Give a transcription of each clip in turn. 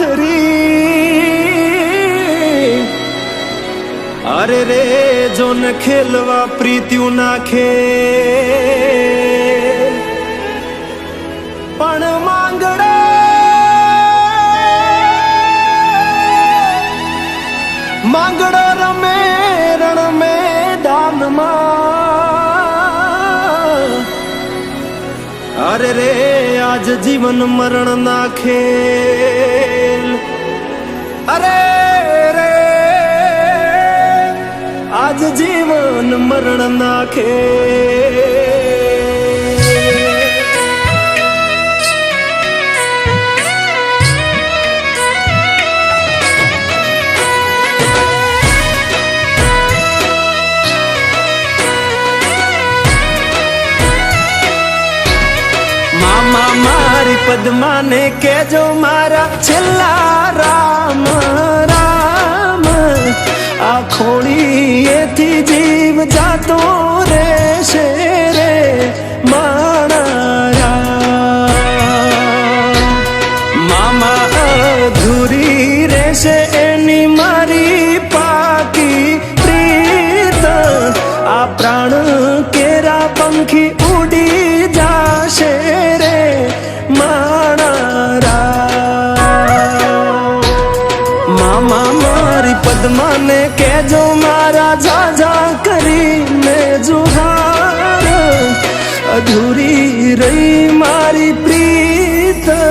પાથરી અરે રે જોન ખેલવા પ્રીત્યુ નાખે પણ માંગડે માંગડો રમે રણ મેદાનમાં અરે રે આજ જીવન મરણ ના ખેલ અરે રે આજ જીવન મરણ ના પદ્માને કેજો મારા છેલ્લા રામ. પદ્માને કેજો મારા જાજા કરીને જુહાર. અધૂરી રહી મારી પ્રીતડી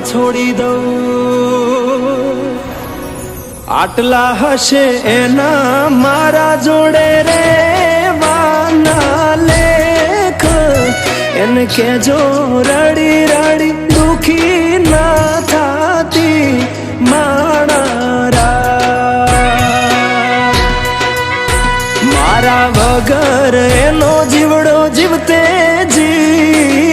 છોડી દઉં. આટલા હશે એના મારા જોડે રે લેખ. એને કેજો રડી રડી, દુખી ના થાતી માણારા. મારા વગર એનો જીવડો જીવતે છે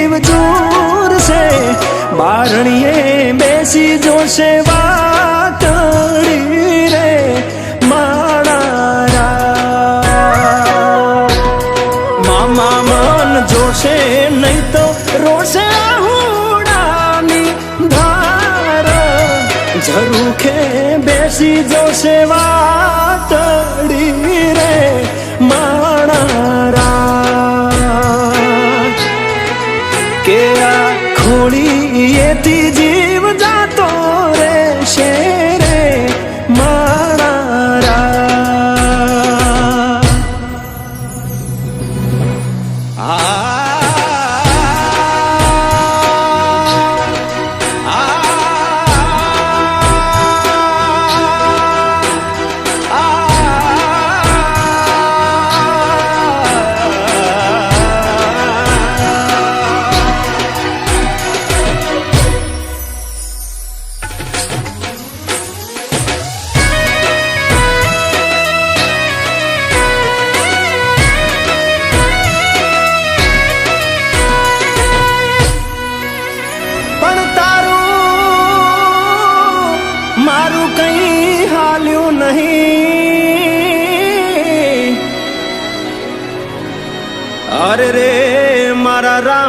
બારણીએ બેસી જોશે વાતડી રે મારા. મામા મન જોશે નહીં તો રોશે આહુડાની ધાર ઝરૂખે બેસી જોશે વાતડી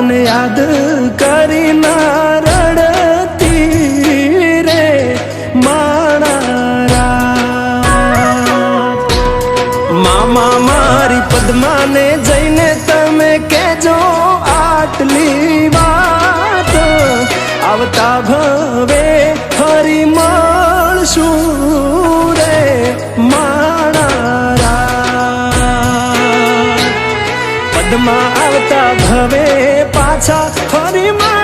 મને યાદ કરી ના રડતી રે માણારા. મામા મારી પદ્માને જઈને તમે કેજો આટલી વાત. આવતા ભવે ફરી મળશું રે માણા પદ્મા આવતા ભવે কাছা থরি মা